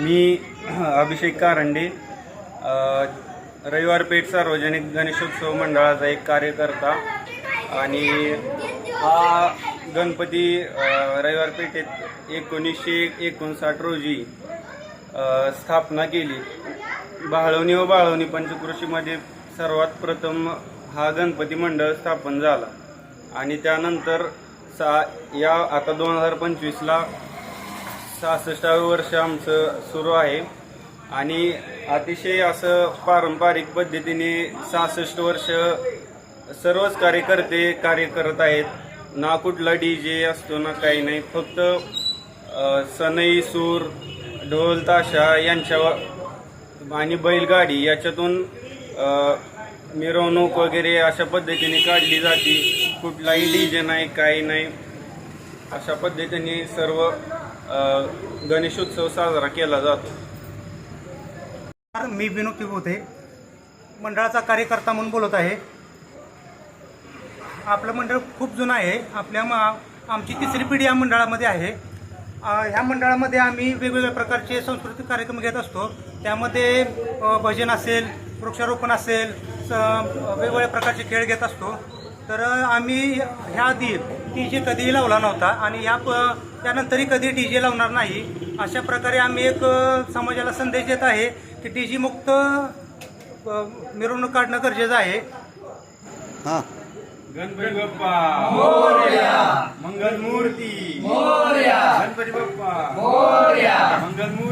मी अभिषेक कारंडे रविवार पेठ सार्वजनिक गणेशोत्सव मंडळाचा एक कार्यकर्ता आणि हा गणपती रविवार पेठेत एकोणीसशे एकोणसाठ रोजी स्थापना केली. बाळवणी व बाळवणी पंचकृषीमध्ये सर्वात प्रथम हा गणपती मंडळ स्थापन झाला. आणि त्यानंतर सा या आता दोन हजार पंचवीसला सहासष्टावे वर्ष आमचं सुरू आहे. आणि अतिशय असं पारंपरिक पद्धतीने सहासष्ट वर्ष सर्वच कार्यकर्ते कार्य करत आहेत. ना कुठला डी जे असतो ना काही नाही. फक्त सनई सूर ढोल ताशा यांच्या आणि बैलगाडी याच्यातून मिरवणूक वगैरे अशा पद्धतीने काढली जाते. कुठलाही डी जे नाही काही नाही. अशा पद्धतीने सर्व गणेशोत्सव साजरा केला जातो. मी विनोद बोलते मंडळाचा कार्यकर्ता म्हणून बोलत आहे. आपलं मंडळ खूप जुनं आहे. आपल्या मा आमची तिसरी पिढी या मंडळामध्ये आहे. ह्या मंडळामध्ये आम्ही वेगवेगळ्या प्रकारचे सांस्कृतिक कार्यक्रम घेत असतो. त्यामध्ये भजन असेल वृक्षारोपण असेल वेगवेगळ्या प्रकारचे खेळ घेत असतो. तर आम्ही ह्या आधी डी जे कधीही लावला नव्हता आणि ह्या प- त्यानंतरही कधी डी जे लावणार नाही. अशा प्रकारे आम्ही एक समाजाला संदेश देत आहे की डी जे मुक्त मिरवणूक काढणं गरजेचं आहे. हां. गणपती बाप्पा. मोरया. मंगल मूर्ती मोरया. गणपती बाप्पा. मोरया. मंगल मूर्ती मोरया